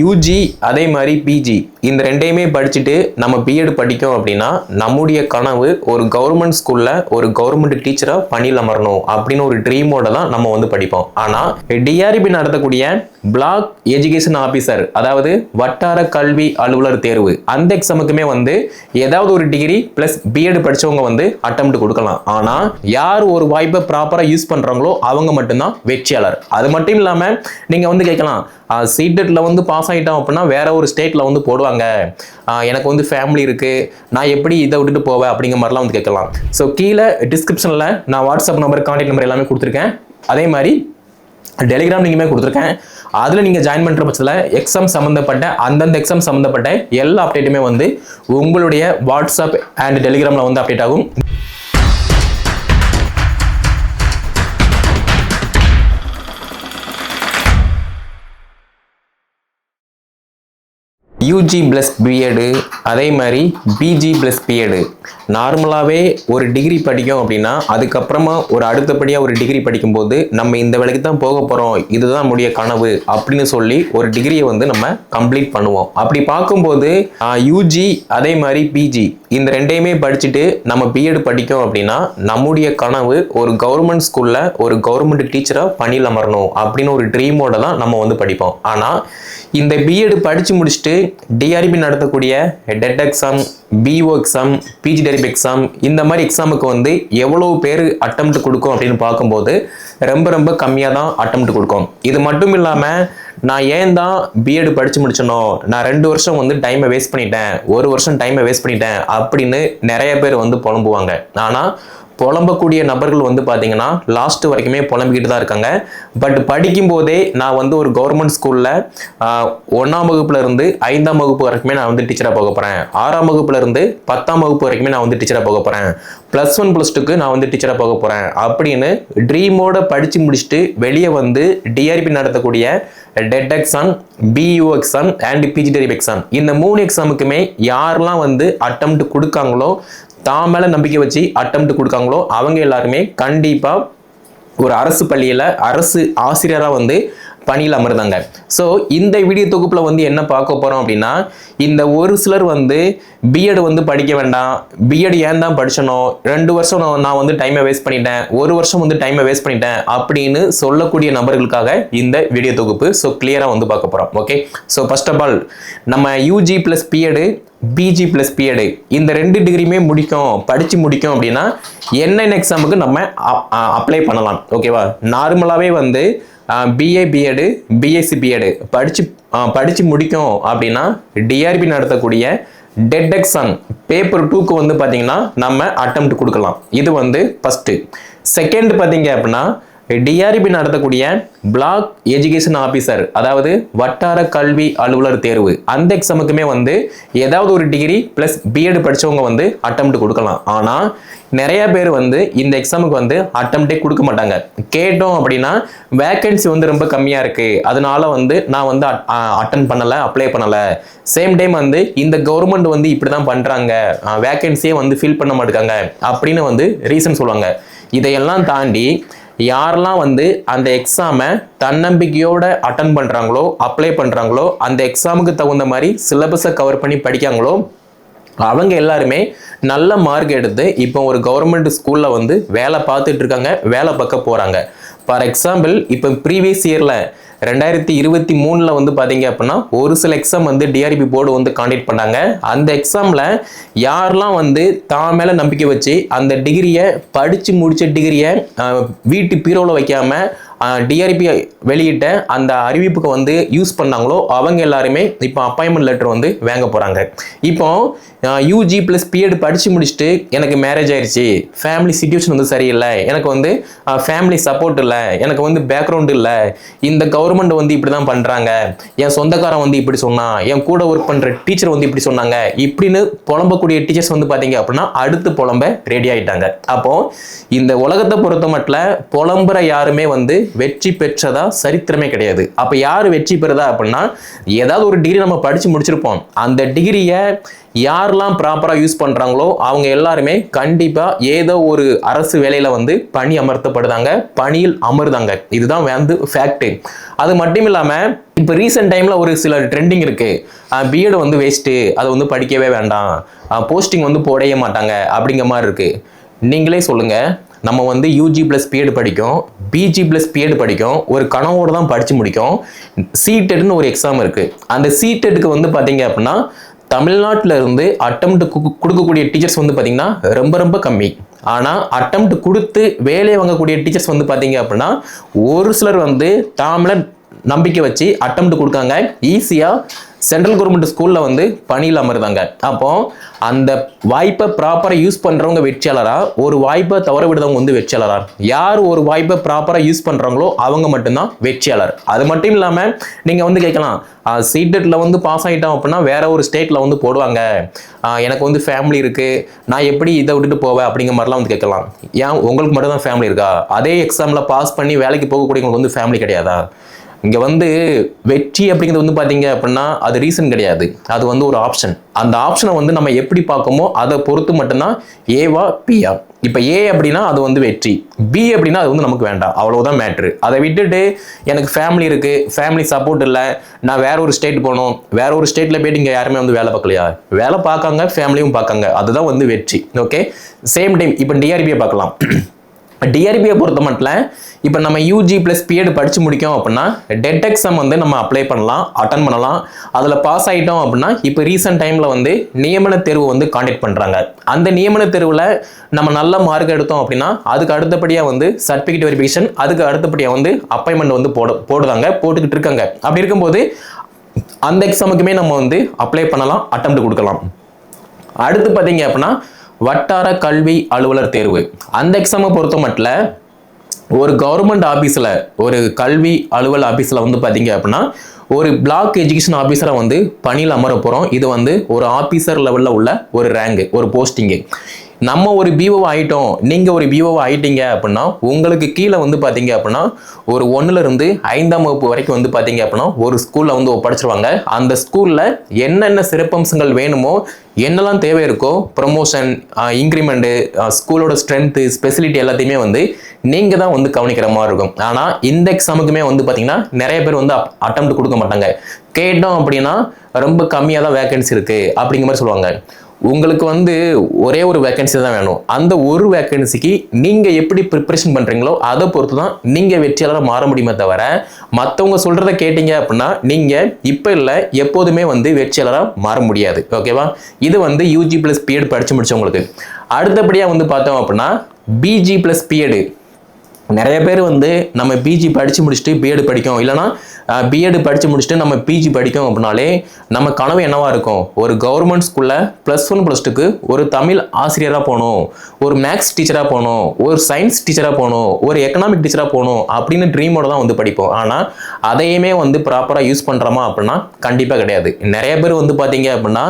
UG அதே மாதிரி PG இந்த ரெண்டையுமே படிச்சுட்டு நம்ம பிஎட் படிக்கும் அப்படின்னா நம்முடைய கனவு ஒரு கவர்மெண்ட் ஸ்கூலில் ஒரு கவர்மெண்ட் டீச்சராக பணியில் அமரணும் அப்படின்னு ஒரு ட்ரீமோட தான் நம்ம வந்து படிப்போம். ஆனால் டிஆர்பி நடத்தக்கூடிய பிளாக் எஜுகேஷன் ஆஃபீஸர் அதாவது வட்டார கல்வி அலுவலர் தேர்வு அந்த எக்ஸாமுக்குமே வந்து ஏதாவது ஒரு டிகிரி ப்ளஸ் பிஎட் படித்தவங்க வந்து அட்டம்ப்ட் கொடுக்கலாம். ஆனால் யார் ஒரு வாய்ப்பை ப்ராப்பராக யூஸ் பண்ணுறாங்களோ அவங்க மட்டும்தான் வெற்றியாளர். அது மட்டும் இல்லாமல் நீங்கள் வந்து கேட்கலாம் சீட்டெட்டில் வந்து பாஸ் ஆகிட்டோம் அப்படின்னா வேற ஒரு ஸ்டேட்டில் வந்து போடுவாங்க. எனக்கு வந்து ஃபேமிலி இருக்கு. நான் எப்படி இதை விட்டுட்டு போவேன் அப்படிங்கிற மாதிரிலாம் வந்து கேட்கலாம். ஸோ கீழே டிஸ்கிரிப்ஷனில் நான் வாட்ஸ்அப் நம்பர் கான்டாக்ட் நம்பர் எல்லாமே கொடுத்துருக்கேன். அதே மாதிரி டெலிகிராம் லிங்குமே கொடுத்துருக்கேன். அதில் நீங்கள் ஜாயின் பண்ணுற பட்சத்தில் எக்ஸாம் சம்மந்தப்பட்ட அந்தந்த எக்ஸாம் சம்மந்தப்பட்ட எல்லா அப்டேட்டுமே வந்து உங்களுடைய வாட்ஸ்அப் அண்ட் டெலிகிராமில் வந்து அப்டேட் ஆகும். யூஜி ப்ளஸ் பிஎடு அதே மாதிரி பிஜி ப்ளஸ் பிஎடு நார்மலாகவே ஒரு டிகிரி படிக்கும் அப்படின்னா அதுக்கப்புறமா ஒரு அடுத்தபடியாக ஒரு டிகிரி படிக்கும்போது நம்ம இந்த வேலைக்கு தான் போக போகிறோம் இதுதான் நம்முடைய கனவு அப்படின்னு சொல்லி ஒரு டிகிரியை வந்து நம்ம கம்ப்ளீட் பண்ணுவோம். அப்படி பார்க்கும்போது யூஜி அதே மாதிரி பிஜி இந்த ரெண்டையுமே படிச்சுட்டு நம்ம பிஎட் படிக்கோம் அப்படின்னா நம்முடைய கனவு ஒரு கவர்மெண்ட் ஸ்கூலில் ஒரு கவர்மெண்ட் டீச்சராக பணியில் அமரணும் அப்படின்னு ஒரு ட்ரீமோட தான் நம்ம வந்து படிப்போம். ஆனால் இந்த பிஎட் படித்து முடிச்சுட்டு டிஆர்பி நடத்தக்கூடிய TET exam BO exam PG TRB exam இந்த மாதிரி எக்ஸாமுக்கு வந்து எவ்வளோ பேர் அட்டம் கொடுக்கும் அப்படின்னு பார்க்கும்போது ரொம்ப ரொம்ப கம்மியாக தான் அட்டம் கொடுக்கும். இது மட்டும் இல்லாமல் நான் ஏன் தான் பிஎட் படித்து முடிச்சனோ நான் ரெண்டு வருஷம் வந்து டைமை வேஸ்ட் பண்ணிட்டேன் ஒரு வருஷம் டைமை வேஸ்ட் பண்ணிட்டேன் அப்படின்னு நிறைய பேர் வந்து புலம்புவாங்க. ஆனால் புலம்பக்கூடிய நபர்கள் வந்து பார்த்தீங்கன்னா லாஸ்ட் வரைக்குமே புலம்பிக்கிட்டு தான் இருக்காங்க. பட் படிக்கும்போதே நான் வந்து ஒரு கவர்மெண்ட் ஸ்கூலில் ஒன்றாம் வகுப்புல இருந்து ஐந்தாம் வகுப்பு வரைக்குமே நான் வந்து டீச்சராக போக போகிறேன் ஆறாம் வகுப்புல இருந்து பத்தாம் வகுப்பு வரைக்குமே நான் வந்து டீச்சராக போக போகிறேன் ப்ளஸ் ஒன் ப்ளஸ் டூக்கு நான் வந்து டீச்சராக போக போகிறேன் அப்படின்னு ட்ரீமோட படித்து முடிச்சுட்டு வெளியே வந்து டிஆர்பி நடத்தக்கூடிய TET exam BEO exam and PGTRB exam இந்த மூணு எக்ஸாமுக்குமே யாரெல்லாம் வந்து அட்டம் கொடுக்காங்களோ தான் மேலே நம்பிக்கை வச்சு அட்டம்ப்ட் கொடுக்காங்களோ அவங்க எல்லாருமே கண்டிப்பாக ஒரு அரசு பள்ளியில் அரசு ஆசிரியராக வந்து பணியில் அமர்ந்தாங்க. ஸோ இந்த வீடியோ தொகுப்பில் வந்து என்ன பார்க்க போகிறோம் அப்படின்னா இந்த ஒரு சிலர் வந்து பிஎட் வந்து படிக்க வேண்டாம். பிஎட் ஏன் தான் படிச்சணும் ரெண்டு வருஷம் நான் நான் வந்து டைமை வேஸ்ட் பண்ணிட்டேன். ஒரு வருஷம் வந்து டைமை வேஸ்ட் பண்ணிட்டேன் அப்படின்னு சொல்லக்கூடிய நபர்களுக்காக இந்த வீடியோ தொகுப்பு. ஸோ கிளியராக வந்து பார்க்க போகிறோம் okay so first of all நம்ம UG plus BEd PG plus BEd இந்த ரெண்டு டிகிரியுமே முடிக்கும் படித்து முடிக்கும் அப்படின்னா என்னென்ன எக்ஸாமுக்கு நம்ம அப்ளை பண்ணலாம். ஓகேவா நார்மலாகவே வந்து பிஏ பிஎடு பிஎஸ்சி பிஎடு படித்து படித்து முடிக்கும் அப்படின்னா டிஆர்பி நடத்தக்கூடிய டெட் எக்ஸாம் பேப்பர் டூக்கு வந்து பார்த்தீங்கன்னா நம்ம அட்டம் கொடுக்கலாம். இது வந்து ஃபஸ்ட்டு செகண்ட் பார்த்தீங்க அப்படின்னா டிஆர்பி நடத்தக்கூடிய பிளாக் எஜுகேஷன் ஆபீசர் அதாவது வட்டார கல்வி அலுவலர் தேர்வு. அந்த எக்ஸாமுக்குமே வந்து ஏதாவது ஒரு டிகிரி பிளஸ் பிஎட் படிச்சவங்க வந்து அட்டம்ப்ட் கொடுக்கலாம். ஆனால் நிறைய பேர் வந்து இந்த எக்ஸாமுக்கு வந்து அட்டம்ப்டே கொடுக்க மாட்டாங்க. கேட்டோம் அப்படின்னா வேக்கன்சி வந்து ரொம்ப கம்மியாக இருக்குது அதனால வந்து நான் வந்து அட்டன் பண்ணலை அப்ளை பண்ணலை. சேம் டைம் வந்து இந்த கவர்மெண்ட் வந்து இப்படி தான் பண்ணுறாங்க வேக்கன்சியே வந்து ஃபில் பண்ண மாட்டாங்க அப்படின்னு வந்து ரீசன் சொல்லுவாங்க. இதையெல்லாம் தாண்டி யாரெல்லாம் வந்து அந்த எக்ஸாமை தன்னம்பிக்கையோட அட்டன் பண்ணுறாங்களோ அப்ளை பண்ணுறாங்களோ அந்த எக்ஸாமுக்கு தகுந்த மாதிரி சிலபஸை கவர் பண்ணி படிக்காங்களோ அவங்க எல்லாருமே நல்ல மார்க் எடுத்து இப்போ ஒரு கவர்மெண்ட் ஸ்கூலில் வந்து வேலை பார்த்துட்டு இருக்காங்க வேலை பார்க்க போகிறாங்க ஃபார் எக்ஸாம்பிள் இப்போ ப்ரீவியஸ் இயரில் ரெண்டாயிரத்தி இருபத்தி மூணில் வந்து பார்த்தீங்க அப்படின்னா ஒரு சில எக்ஸாம் வந்து டிஆர்பி போர்டு வந்து காண்டக்ட் பண்ணாங்க. அந்த எக்ஸாமில் யாரெல்லாம் வந்து தான் மேலே நம்பிக்கை வச்சு அந்த டிகிரியை படித்து முடித்த டிகிரியை வீட்டு பீரோவில் வைக்காமல் டிஆர்பி வெளியிட்ட அந்த அறிவிப்புக்கு வந்து யூஸ் பண்ணாங்களோ அவங்க எல்லாருமே இப்போ அப்பாயின்மெண்ட் லெட்டர் வந்து வாங்க போகிறாங்க இப்போ யூஜி ப்ளஸ் பிஎட் படித்து முடிச்சுட்டு எனக்கு மேரேஜ் ஆயிடுச்சு ஃபேமிலி சுச்சுவேஷன் வந்து சரியில்லை. எனக்கு வந்து ஃபேமிலி சப்போர்ட் இல்லை. எனக்கு வந்து பேக்ரவுண்ட் இல்லை. இந்த கவர்மெண்ட் வந்து இப்படி தான் பண்ணுறாங்க என் சொந்தக்காரன் வந்து இப்படி சொன்னான். என் கூட ஒர்க் பண்ணுற டீச்சர் வந்து இப்படி சொன்னாங்க. இப்படின்னு புலம்பக்கூடிய டீச்சர்ஸ் வந்து பார்த்தீங்க அப்படின்னா அடுத்து புலம்ப ரெடி ஆகிட்டாங்க அப்போது இந்த உலகத்தை பொறுத்த மட்டும் புலம்புற யாருமே வந்து வெற்றி பெற்றதா சரித்திரமே கிடையாது. அப்ப யார் வெற்றி பெறுதா அப்படின்னா ஏதாவது ஒரு டிகிரி நம்ம படிச்சு முடிச்சிருப்போம். அந்த டிகிரியை யாரெல்லாம் ப்ராப்பராக யூஸ் பண்ணுறாங்களோ அவங்க எல்லாருமே கண்டிப்பாக ஏதோ ஒரு அரசு வேலையில் வந்து பணி அமர்த்தப்படுதாங்க பணியில் அமருதாங்க. இதுதான் வந்து ஃபேக்ட்டு அது மட்டும் இல்லாமல் இப்போ ரீசெண்ட் டைமில் ஒரு சில ட்ரெண்டிங் இருக்குது பிஎட் வந்து வேஸ்ட்டு அதை வந்து படிக்கவே வேண்டாம். போஸ்டிங் வந்து போடவே மாட்டாங்க அப்படிங்கிற மாதிரி இருக்குது நீங்களே சொல்லுங்கள் நம்ம வந்து யூஜி ப்ளஸ் பிஎட் படிக்கும் பிஜி ப்ளஸ் பிஎட் படிக்கும் ஒரு கனவோடு தான் படித்து முடிக்கும். சிடெட்னு ஒரு எக்ஸாம் இருக்குது அந்த சிடெட்டுக்கு வந்து பார்த்தீங்க அப்படின்னா தமிழ்நாட்டில் இருந்து அட்டம்ப்ட் கொடுக்கக்கூடிய டீச்சர்ஸ் வந்து பார்த்தீங்கன்னா ரொம்ப ரொம்ப கம்மி. ஆனால் அட்டம்ப்ட் கொடுத்து வேலையை வாங்கக்கூடிய டீச்சர்ஸ் வந்து பார்த்தீங்க அப்படின்னா ஒரு சிலர் வந்து தாமில் நம்பிக்கை வச்சு அட்டம் கொடுக்காங்க. ஈஸியாக சென்ட்ரல் கவர்மெண்ட் ஸ்கூலில் வந்து பணியில் அமர்ந்தாங்க. அப்போ அந்த வாய்ப்பை ப்ராப்பராக யூஸ் பண்ணுறவங்க வெற்றியாளராக ஒரு வாய்ப்பை தவற விடுறவங்க வந்து வெற்றியாளராக யார் ஒரு வாய்ப்பை ப்ராப்பராக யூஸ் பண்ணுறாங்களோ அவங்க மட்டும்தான் வெற்றியாளர். அது மட்டும் இல்லாமல் நீங்கள் வந்து கேட்கலாம் சீட்டெட்டில் வந்து பாஸ் ஆகிட்டோம் அப்படின்னா வேற ஒரு ஸ்டேட்டில் வந்து போடுவாங்க. எனக்கு வந்து ஃபேமிலி இருக்குது நான் எப்படி இதை விட்டுட்டு போவேன்? அப்படிங்கிற மாதிரிலாம் வந்து கேட்கலாம். ஏன்? உங்களுக்கு மட்டும் தான் ஃபேமிலி இருக்கா? அதே எக்ஸாமில் பாஸ் பண்ணி வேலைக்கு போகக்கூடியவங்களுக்கு வந்து ஃபேமிலி கிடையாதா? இங்கே வந்து வெற்றி அப்படிங்கிறது வந்து பார்த்தீங்க அப்படின்னா அது ரீசன் கிடையாது. அது வந்து ஒரு ஆப்ஷன் அந்த ஆப்ஷனை வந்து நம்ம எப்படி பார்க்கமோ அதை பொறுத்து மட்டும்தான் ஏவா பியா இப்போ ஏ அப்படின்னா அது வந்து வெற்றி. பி அப்படின்னா அது வந்து நமக்கு வேண்டாம். அவ்வளோதான் மேட்ரு அதை விட்டுட்டு எனக்கு ஃபேமிலி இருக்குது ஃபேமிலி சப்போர்ட் இல்லை நான் வேற ஒரு ஸ்டேட் போகணும் வேற ஒரு ஸ்டேட்டில் போயிட்டு இங்கே யாருமே வந்து வேலை பார்க்கலையா? வேலை பார்க்காங்க ஃபேமிலியும் பார்க்காங்க. அதுதான் வந்து வெற்றி. ஓகே சேம் டைம் இப்போ டிஆர்பியை பார்க்கலாம். டிஆர்பியை பொறுத்த மட்டும் இப்போ நம்ம யூஜி ப்ளஸ் பிஎட் படித்து முடிக்கோம் அப்படின்னா டெட் எக்ஸாம் வந்து நம்ம அப்ளை பண்ணலாம் அட்டன் பண்ணலாம். அதில் பாஸ் ஆகிட்டோம் அப்படின்னா இப்போ ரீசெண்ட் டைமில் வந்து நியமன தேர்வு வந்து காண்டக்ட் பண்ணுறாங்க அந்த நியமன தேர்வில் நம்ம நல்ல மார்க் எடுத்தோம் அப்படின்னா அதுக்கு அடுத்தபடியாக வந்து சர்டிஃபிகேட் வெரிஃபிகேஷன் அதுக்கு அடுத்தபடியாக வந்து அப்பாயின்மெண்ட் வந்து போட போடுறாங்க போட்டுக்கிட்டு இருக்காங்க. அப்படி இருக்கும்போது அந்த எக்ஸாமுக்குமே நம்ம வந்து அப்ளை பண்ணலாம் அட்டம் கொடுக்கலாம். அடுத்து பார்த்தீங்க அப்படின்னா வட்டார கல்வி அலுவலர் தேர்வு. அந்த எக்ஸாமை பொறுத்த மட்டும் ஒரு கவர்மெண்ட் ஆஃபீஸில் ஒரு கல்வி அலுவல் ஆஃபீஸில் வந்து பார்த்தீங்க அப்படின்னா ஒரு பிளாக் எஜுகேஷன் ஆஃபீஸரை வந்து பணியில் அமர போகிறோம் இது வந்து ஒரு ஆஃபீஸர் லெவலில் உள்ள ஒரு ரேங்கு ஒரு போஸ்டிங்கு நம்ம ஒரு பிஓ ஆகிட்டோம் நீங்கள் ஒரு பிஓ ஆகிட்டீங்க அப்படின்னா உங்களுக்கு கீழே வந்து பார்த்தீங்க அப்படின்னா ஒரு ஒன்றுலேருந்து ஐந்தாம் வகுப்பு வரைக்கும் வந்து பார்த்தீங்க அப்படின்னா ஒரு ஸ்கூலில் வந்து ஒப்படைச்சிருவாங்க அந்த ஸ்கூலில் என்னென்ன சிறப்பம்சங்கள் வேணுமோ என்னெல்லாம் தேவை இருக்கோ ப்ரமோஷன் இன்க்ரிமெண்ட்டு ஸ்கூலோட ஸ்ட்ரென்த்து ஸ்பெசிலிட்டி எல்லாத்தையுமே வந்து நீங்கள் தான் வந்து கவனிக்கிற மாதிரி இருக்கும். ஆனால் இந்த எக்ஸாமுக்குமே வந்து பார்த்தீங்கன்னா நிறைய பேர் வந்து அட்டம் கொடுக்க மாட்டாங்க. கேட்டோம் அப்படின்னா ரொம்ப கம்மியாக தான் வேகன்சி இருக்குது அப்படிங்கிற மாதிரி சொல்லுவாங்க. உங்களுக்கு வந்து ஒரே ஒரு வேக்கன்சி தான் வேணும். அந்த ஒரு வேக்கன்சிக்கு நீங்கள் எப்படி ப்ரிப்பரேஷன் பண்ணுறீங்களோ அதை பொறுத்து தான் நீங்கள் வெற்றியாளராக மாற முடியுமே தவிர மற்றவங்க சொல்கிறத கேட்டீங்க அப்படின்னா நீங்கள் இப்போ இல்லை எப்போதுமே வந்து வெற்றியாளராக மாற முடியாது. ஓகேவா இது வந்து யூஜி ப்ளஸ் பிஎட் படித்து முடிச்சவங்களுக்கு. அடுத்தபடியாக வந்து பார்த்தோம் அப்படின்னா பிஜி ப்ளஸ் பிஎடு நிறைய பேர் வந்து நம்ம பிஜி படித்து முடிச்சுட்டு பிஎட் படிக்கும். இல்லைனா பிஎட் படித்து முடிச்சுட்டு நம்ம பிஜி படிக்கும் அப்படின்னாலே நம்ம கனவு என்னவாக இருக்கும்? ஒரு கவர்மெண்ட் ஸ்கூலில் ப்ளஸ் ஒன் ப்ளஸ் டூக்கு ஒரு தமிழ் ஆசிரியராக போகணும். ஒரு மேக்ஸ் டீச்சராக போகணும். ஒரு சயின்ஸ் டீச்சராக போகணும். ஒரு எக்கனாமிக் டீச்சராக போகணும் அப்படின்னு ட்ரீமோட தான் வந்து படிப்போம். ஆனால் அதையுமே வந்து ப்ராப்பராக யூஸ் பண்ணுறோமா அப்படின்னா கண்டிப்பாக கிடையாது. நிறைய பேர் வந்து பார்த்தீங்க அப்படின்னா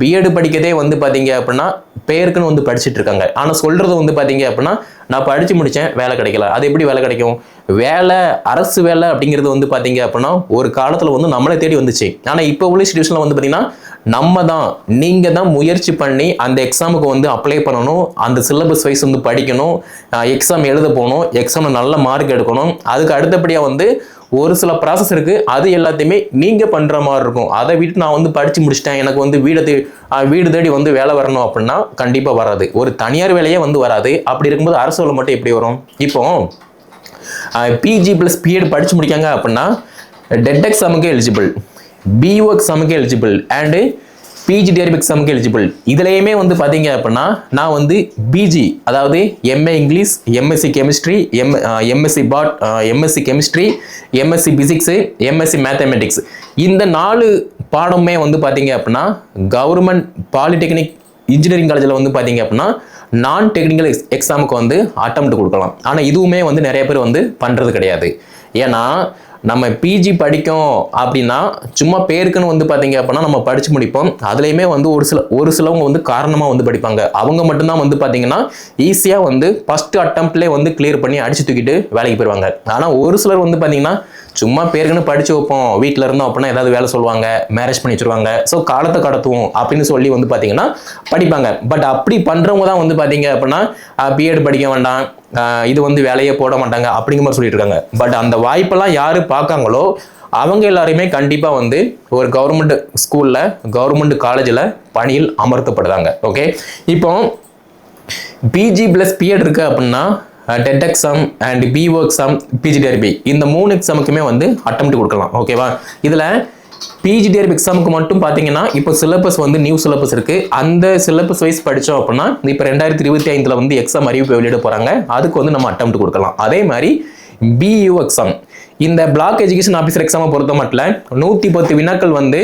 பிஎட் படிக்கதே வந்து பார்த்தீங்க அப்படின்னா பேருக்குன்னு வந்து படிச்சுட்டு இருக்காங்க. ஆனால் சொல்கிறது வந்து பார்த்தீங்க அப்படின்னா நான் படித்து முடித்தேன் வேலை கிடைக்கல. அது எப்படி வேலை கிடைக்கும்? வேலை அரசு வேலை அப்படிங்கிறது வந்து பார்த்தீங்க அப்படின்னா ஒரு காலத்தில் வந்து நம்மளை தேடி வந்துச்சு. ஆனால் இப்போ உள்ள சுச்சுவேஷனில் வந்து பார்த்தீங்கன்னா நம்ம தான் நீங்கள் தான் முயற்சி பண்ணி அந்த எக்ஸாமுக்கு வந்து அப்ளை பண்ணணும். அந்த சிலபஸ் வைஸ் வந்து படிக்கணும். எக்ஸாம் எழுத போகணும். எக்ஸாமில் நல்ல மார்க் எடுக்கணும். அதுக்கு அடுத்தபடியாக வந்து ஒரு சில ப்ராசஸ் இருக்குது அது எல்லாத்தையுமே நீங்கள் பண்ணுற மாதிரி இருக்கும். அதை விட்டு நான் வந்து படித்து முடிச்சிட்டேன். எனக்கு வந்து வீடு தே வீடு தேடி வந்து வேலை வரணும் அப்படின்னா கண்டிப்பாக வராது. ஒரு தனியார் வேலையே வந்து வராது. அப்படி இருக்கும்போது அரசு வேலை மட்டும் எப்படி வரும்? இப்போ பிஜி ப்ளஸ் பிஎட் படித்து முடிக்காங்க அப்படின்னா டெட்டெக் எக்ஸாமுக்கு எலிஜிபிள் பிஓ எக்ஸாமுக்கு எலிஜிபிள் அண்டு பிஜி டிஆர்பி எக்ஸாமுக்கு எலிஜிபிள் இதுலையுமே வந்து பார்த்தீங்க அப்படின்னா நான் வந்து பிஜி அதாவது MA English MSc chemistry M MSc bot MSc chemistry MSc physics MSc mathematics இந்த நாலு பாடமே வந்து பார்த்தீங்க அப்படின்னா கவர்மெண்ட் பாலிடெக்னிக் இன்ஜினியரிங் காலேஜில் வந்து பார்த்தீங்க அப்படின்னா நான் டெக்னிக்கல் எக்ஸ் எக்ஸாமுக்கு வந்து அட்டம் கொடுக்கலாம். ஆனால் இதுவுமே வந்து நிறைய பேர் வந்து பண்ணுறது கிடையாது. ஏன்னா நம்ம பிஜி படிக்கும் அப்படின்னா சும்மா பேருக்குன்னு வந்து பார்த்தீங்க அப்படின்னா நம்ம படித்து முடிப்போம். அதுலேயுமே வந்து ஒரு சில ஒரு சிலவங்க வந்து காரணமாக வந்து படிப்பாங்க. அவங்க மட்டும்தான் வந்து பார்த்தீங்கன்னா ஈஸியாக வந்து ஃபஸ்ட்டு அட்டம்ப்ட்லேயே வந்து கிளியர் பண்ணி அடிச்சு தூக்கிட்டு வேலைக்கு போயிடுவாங்க ஆனால் ஒரு சிலர் வந்து பார்த்தீங்கன்னா சும்மா பேருக்குன்னு படித்து வைப்போம். வீட்டில் இருந்தோம் அப்படின்னா ஏதாவது வேலை சொல்லுவாங்க மேரேஜ் பண்ணி வச்சிருவாங்க. ஸோ காலத்தை கடத்துவோம் அப்படின்னு சொல்லி வந்து பார்த்தீங்கன்னா படிப்பாங்க. பட் அப்படி பண்ணுறவங்க தான் வந்து பார்த்தீங்க அப்படின்னா பிஎட் படிக்க வேண்டாம். இது வந்து வேலையே போட மாட்டாங்க அப்படிங்கிற மாதிரி சொல்லிட்டு இருக்காங்க. பட் அந்த வாய்ப்பெல்லாம் யாரு பார்க்காங்களோ அவங்க எல்லாருமே கண்டிப்பாக வந்து ஒரு கவர்மெண்ட் ஸ்கூலில் கவர்மெண்ட் காலேஜில் பணியில் அமர்த்தப்படுறாங்க. ஓகே இப்போ பிஜி ப்ளஸ் பிஎட் இருக்கு அப்படின்னா TET exam and BO exam PGTRB இந்த மூணு எக்ஸாமுக்குமே வந்து அட்டம் கொடுக்கலாம். ஓகேவா இதில் பிஜிடிஆர்பி எக்ஸாமுக்கு மட்டும் பார்த்தீங்கன்னா இப்போ சிலபஸ் வந்து நியூ சிலபஸ் இருக்குது அந்த சிலபஸ் வைஸ் படித்தோம் அப்படின்னா இப்போ ரெண்டாயிரத்தி இருபத்தி ஐந்தில் வந்து எக்ஸாம் அறிவிப்பு வெளியிட போகிறாங்க அதுக்கு வந்து நம்ம அட்டம் கொடுக்கலாம். அதே மாதிரி பியூ எக்ஸாம் இந்த பிளாக் எஜுகேஷன் ஆஃபீஸர் எக்ஸாமை பொறுத்த மட்டும் நூற்றி பத்து வினாக்கள் வந்து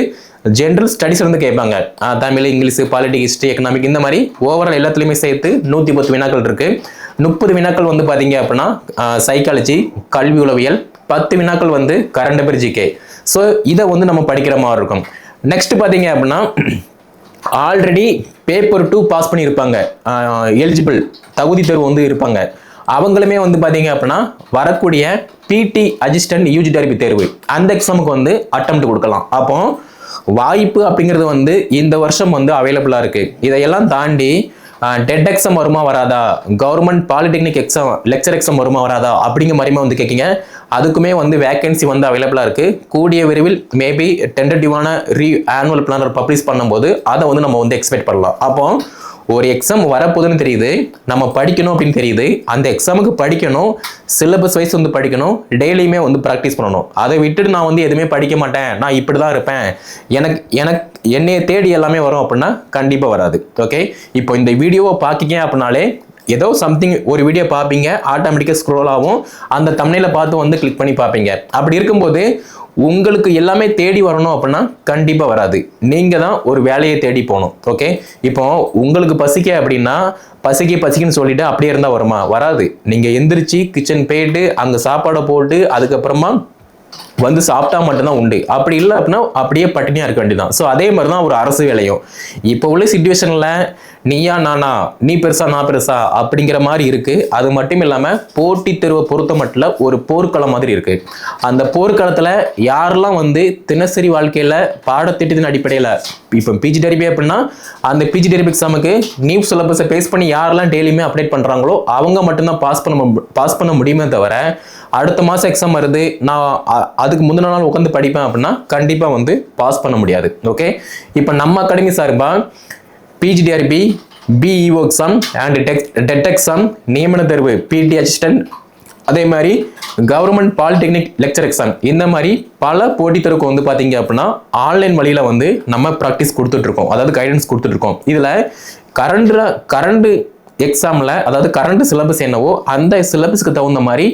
ஜென்ரல் ஸ்டடிஸ் வந்து கேட்பாங்க. Tamil English politic history economic இந்த மாதிரி ஓவரால் எல்லாத்துலேயுமே சேர்த்து நூற்றி பத்து வினாக்கள் இருக்கு. முப்பது வினாக்கள் வந்து பார்த்தீங்க அப்படின்னா சைக்காலஜி கல்வி உளவியல் பத்து வினாக்கள் வந்து கரண்ட் அஃபேர் ஜிகே ஸோ இதை வந்து நம்ம படிக்கிற மாதிரி இருக்கும். நெக்ஸ்ட் பார்த்தீங்க அப்படின்னா ஆல்ரெடி பேப்பர் டூ பாஸ் பண்ணியிருப்பாங்க. எலிஜிபிள் தகுதி தேர்வு வந்து இருப்பாங்க. அவங்களுமே வந்து பார்த்தீங்க அப்படின்னா வரக்கூடிய பிடி அசிஸ்டன்ட் யூஜி டெரபி தேர்வு. அந்த எக்ஸாமுக்கு வந்து அட்டம்ப்ட் கொடுக்கலாம். அப்போ வாய்ப்பு அப்படிங்கிறது வந்து இந்த வருஷம் வந்து அவைலபிளாக இருக்குது இதையெல்லாம் தாண்டி டெட் எக்ஸாம் வருமா வராதா? Government polytechnic exam lecture exam வருமா வராதா? அப்படிங்கிற மாதிரிமா வந்து கேட்கிங்க அதுக்குமே வந்து வேகன்சி வந்து அவைலபிளாக இருக்குது கூடிய விரைவில் மேபி டென்டேட்டிவான ரீ ஆனுவல் பிளானர் பப்ளிஷ் பண்ணும்போது அதை வந்து நம்ம வந்து எக்ஸ்பெக்ட் பண்ணலாம். அப்போ ஒரு எக்ஸாம் வரப்போகுதுன்னு தெரியுது. நம்ம படிக்கணும் அப்படின்னு தெரியுது. அந்த எக்ஸாமுக்கு படிக்கணும். சிலபஸ் வைஸ் வந்து படிக்கணும். டெய்லியுமே வந்து ப்ராக்டிஸ் பண்ணணும். அதை விட்டுட்டு நான் வந்து எதுவுமே படிக்க மாட்டேன். நான் இப்படி தான் இருப்பேன். எனக்கு எனக்கு என்னைய தேடி எல்லாமே வரும் அப்படின்னா கண்டிப்பாக வராது. ஓகே இப்போ இந்த வீடியோவை பார்க்கிங்க அப்படின்னாலே ஏதோ சம்திங் ஒரு வீடியோ பார்ப்பீங்க ஆட்டோமேட்டிக்காக ஸ்க்ரோல் ஆகும். அந்த தமிழில் பார்த்து வந்து கிளிக் பண்ணி பார்ப்பீங்க அப்படி இருக்கும்போது உங்களுக்கு எல்லாமே தேடி வரணும் அப்படின்னா கண்டிப்பாக வராது. நீங்கள் தான் ஒரு வேலையை தேடி போகணும். ஓகே இப்போ உங்களுக்கு பசிக்க அப்படின்னா பசிக்கு பசிக்குன்னு சொல்லிட்டு அப்படியே இருந்தால் வருமா? வராது. நீங்கள் எந்திரிச்சு கிச்சன் போயிட்டு அங்கே சாப்பாடை போட்டு அதுக்கப்புறமா வந்து சாப்பிட்டா மட்டும்தான் உண்டு. அப்படி இல்லை அப்படின்னா அப்படியே பட்டினியாக இருக்க வேண்டியதான் ஸோ அதே மாதிரி தான் ஒரு அரசு வேலையும். இப்போ உள்ள சுச்சுவேஷனில் நீயா நானா நீ பெருசா நான் பெருசா அப்படிங்கிற மாதிரி இருக்கு. அது மட்டும் இல்லாமல் போட்டி தெருவை பொறுத்த மட்டும் ஒரு போர்க்களம் மாதிரி இருக்கு. அந்த போர்க்களத்தில் யாரெல்லாம் வந்து தினசரி வாழ்க்கையில் பாடத்திட்டத்தின் அடிப்படையில் இப்போ பிஜி டெரிபி அப்படின்னா அந்த பிஜி டெரிபி எக்ஸாமுக்கு நியூ சிலபஸை பேஸ் பண்ணி யாரெல்லாம் டெய்லியுமே அப்டேட் பண்ணுறாங்களோ அவங்க மட்டும்தான் பாஸ் பண்ண பாஸ் பண்ண முடியுமே தவிர அடுத்த மாதம் எக்ஸாம் வருது நான் அதுக்கு முந்தின நாள் உட்காந்து படிப்பேன் அப்படின்னா கண்டிப்பாக வந்து பாஸ் பண்ண முடியாது. ஓகே இப்போ நம்ம அகாடமி சார்பாக பிஜிடிஆர்பி பிஇஓ எக்ஸாம் அண்ட் டெக் டெட் எக்ஸாம் நியமன தேர்வு பிடி அசிஸ்டன்ட் அதே மாதிரி கவர்மெண்ட் பாலிடெக்னிக் லெக்சர் எக்ஸாம் இந்த மாதிரி பல போட்டித் தேர்வுக்கு வந்து பார்த்தீங்க அப்படின்னா ஆன்லைன் வழியில் வந்து நம்ம ப்ராக்டிஸ் கொடுத்துட்ருக்கோம் அதாவது கைடன்ஸ் கொடுத்துட்ருக்கோம் இதில் கரண்ட் கரண்ட் எக்ஸாமில் அதாவது கரண்ட் சிலபஸ் என்னவோ அந்த சிலபஸ்க்கு தகுந்த மாதிரி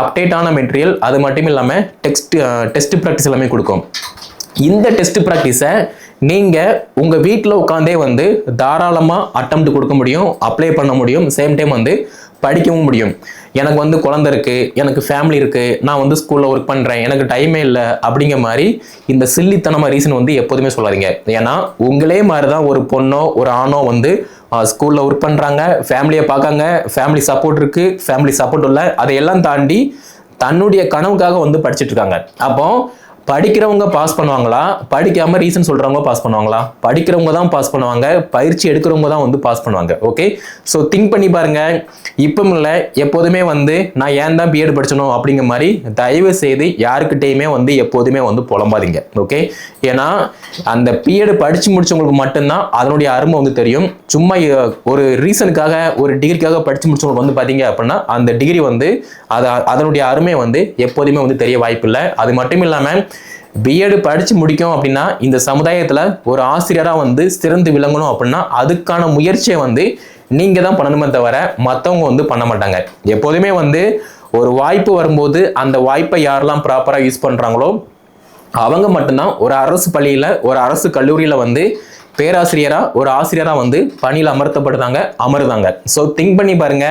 அப்டேட்டான மெட்டீரியல் அது மட்டும் இல்லாமல் டெக்ஸ்ட் டெஸ்ட் ப்ராக்டிஸ் எல்லாமே கொடுக்கும். இந்த டெஸ்ட் ப்ராக்டிஸை நீங்கள் உங்கள் வீட்டில் உட்காந்தே வந்து தாராளமாக அட்டம் கொடுக்க முடியும் அப்ளை பண்ண முடியும் சேம் டைம் வந்து படிக்கவும் முடியும். எனக்கு வந்து குழந்தை இருக்குது எனக்கு ஃபேமிலி இருக்குது நான் வந்து ஸ்கூலில் ஒர்க் பண்ணுறேன் எனக்கு டைமே இல்லை அப்படிங்கிற மாதிரி இந்த சில்லித்தனமாக ரீசன் வந்து எப்போதுமே சொல்லாதீங்க. ஏன்னா உங்களே மாதிரி தான் ஒரு பொண்ணோ ஒரு ஆணோ வந்து ஸ்கூலில் ஒர்க் பண்ணுறாங்க ஃபேமிலியை பார்க்காங்க ஃபேமிலி சப்போர்ட் இருக்குது ஃபேமிலி சப்போர்ட் இல்லை. அதையெல்லாம் தாண்டி தன்னுடைய கனவுக்காக வந்து படிச்சுட்டு இருக்காங்க. அப்போ படிக்கிறவங்க பாஸ் பண்ணுவாங்களா? படிக்காம ரீசன் சொல்றவங்க பாஸ் பண்ணுவாங்களா? படிக்கிறவங்க தான் பாஸ் பண்ணுவாங்க. பயிற்சி எடுக்கிறவங்க தான் வந்து பாஸ் பண்ணுவாங்க. ஓகே ஸோ திங்க் பண்ணி பாருங்க. இப்போ இல்லை எப்போதுமே வந்து நான் ஏன் தான் பிஎட் படிச்சணும் அப்படிங்கிற மாதிரி தயவு செய்து யாருக்கிட்டேயுமே வந்து எப்போதுமே வந்து புலம்பாதீங்க. ஓகே ஏன்னா அந்த பிஎட் படிச்சு முடிச்சவங்களுக்கு மட்டும்தான் அதனுடைய அருமை வந்து தெரியும். சும்மா ஒரு ரீசனுக்காக ஒரு டிகிரிக்காக படிச்சு முடிச்சவங்களுக்கு வந்து பார்த்தீங்க அப்படின்னா அந்த டிகிரி வந்து அது அதனுடைய அருமை வந்து எப்போதுமே வந்து தெரிய வாய்ப்பு இல்லை அது மட்டும் இல்லாமல் பிஎட் படித்து முடிக்கும் அப்படின்னா இந்த சமுதாயத்தில் ஒரு ஆசிரியராக வந்து சிறந்து விளங்கணும் அப்படின்னா அதுக்கான முயற்சியை வந்து நீங்கள் தான் பண்ணணுமே தவிர மற்றவங்க வந்து பண்ண மாட்டாங்க. எப்போதுமே வந்து ஒரு வாய்ப்பு வரும்போது அந்த வாய்ப்பை யாரெல்லாம் ப்ராப்பராக யூஸ் பண்ணுறாங்களோ அவங்க மட்டும்தான் ஒரு அரசு பள்ளியில் ஒரு அரசு கல்லூரியில் வந்து பேராசிரியராக ஒரு ஆசிரியராக வந்து பணியில் அமர்த்தப்படுறாங்க அமருதாங்க. ஸோ திங்க் பண்ணி பாருங்க.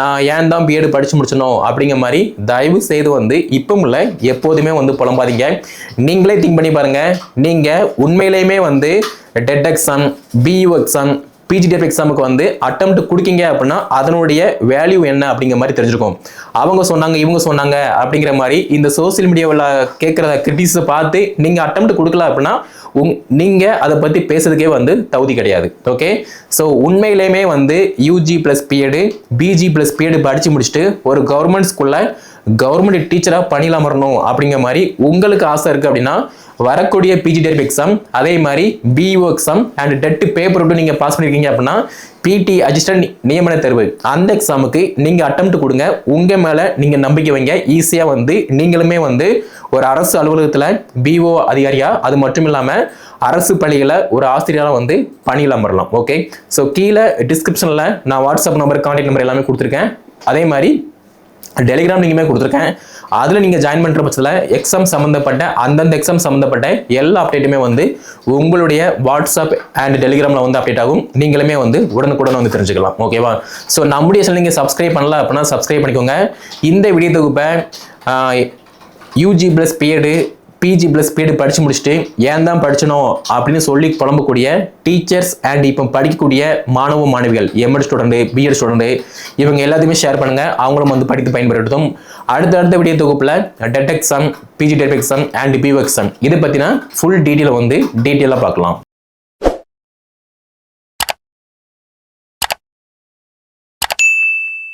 நான் ஏன் தான் பிஎட் படிச்சு முடிச்சனோ அப்படிங்கிற மாதிரி தயவு செய்து வந்து இப்பவும் இல்லை எப்போதுமே வந்து புலம்பாதீங்க. நீங்களே திங்க் பண்ணி பாருங்க. நீங்கள் உண்மையிலேயுமே வந்து டெட் எக்ஸாம் பியூ எக்ஸாம் பிஜிடிஎஃப் எக்ஸாமுக்கு வந்து அட்டம் கொடுக்கீங்க அப்படின்னா அதனுடைய வேல்யூ என்ன அப்படிங்கிற மாதிரி தெரிஞ்சிருக்கும். அவங்க சொன்னாங்க இவங்க சொன்னாங்க அப்படிங்கிற மாதிரி இந்த சோசியல் மீடியாவில் கேட்குற கிரிட்டிக்ஸை பார்த்து நீங்கள் அட்டம் கொடுக்கல அப்படின்னா உங் நீங்கள் அதை பற்றி பேசுறதுக்கே வந்து தகுதி கிடையாது ஓகே ஸோ உண்மையிலேயுமே வந்து UG plus BEd PG plus BEd படித்து முடிச்சுட்டு ஒரு கவர்மெண்ட் ஸ்கூலில் கவர்மெண்ட் டீச்சராக பணியில் அமரணும் அப்படிங்கிற மாதிரி உங்களுக்கு ஆசை இருக்குது அப்படின்னா வரக்கூடிய பிஜி எக்ஸாம் அதே மாதிரி BEO exam and TET paper விட்டு நீங்கள் பாஸ் பண்ணியிருக்கீங்க அப்படின்னா பிடி அசிஸ்டன்ட் நியமன தேர்வு. அந்த எக்ஸாமுக்கு நீங்கள் அட்டம் கொடுங்க. உங்கள் மேலே நீங்கள் நம்பிக்கை வைங்க. ஈஸியாக வந்து நீங்களுமே வந்து ஒரு அரசு அலுவலகத்தில் பிஓ அதிகாரியா அது மட்டும் இல்லாமல் அரசு பள்ளியில் ஒரு ஆசிரியராக வந்து பணியில் அமரலாம். ஓகே ஸோ கீழே டிஸ்கிரிப்ஷனில் நான் வாட்ஸ்அப் நம்பர் கான்டாக்ட் நம்பர் எல்லாமே கொடுத்துருக்கேன். அதே மாதிரி டெலிகிராம் நீங்களுமே கொடுத்துருக்கேன். அதில் நீங்கள் ஜாயின் பண்ணுற பட்சத்தில் எக்ஸாம் சம்மந்தப்பட்ட அந்தந்த எக்ஸாம் சம்மந்தப்பட்ட எல்லா அப்டேட்டுமே வந்து உங்களுடைய வாட்ஸ்அப் அண்ட் டெலிகிராமில் வந்து அப்டேட் ஆகும். நீங்களுமே வந்து உடனுக்குடன் வந்து தெரிஞ்சுக்கலாம். ஓகேவா ஸோ நம்முடைய சேனல் நீங்கள் சப்ஸ்கிரைப் பண்ணல அப்படின்னா சப்ஸ்கிரைப் பண்ணிக்கோங்க. இந்த வீடியோ தொகுப்பை UG plus BEd PG plus BEd படித்து முடிச்சுட்டு ஏன் தான் படிச்சணும் அப்படின்னு சொல்லி புலம்பக்கூடிய டீச்சர்ஸ் அண்ட் இப்போ படிக்கக்கூடிய மாணவ மாணவிகள் எம்எட் ஸ்டூடெண்ட் பிஎட் ஸ்டூடெண்ட் இவங்க எல்லாத்தையுமே ஷேர் பண்ணுங்க. அவங்களும் வந்து படித்து பயன்படுத்தும் அடுத்தடுத்த வீடியோ தொகுப்பில் TET exam PG TET exam and BO exam இதை பற்றினா ஃபுல் டீட்டெயில் வந்து டீட்டெயிலாக பார்க்கலாம்.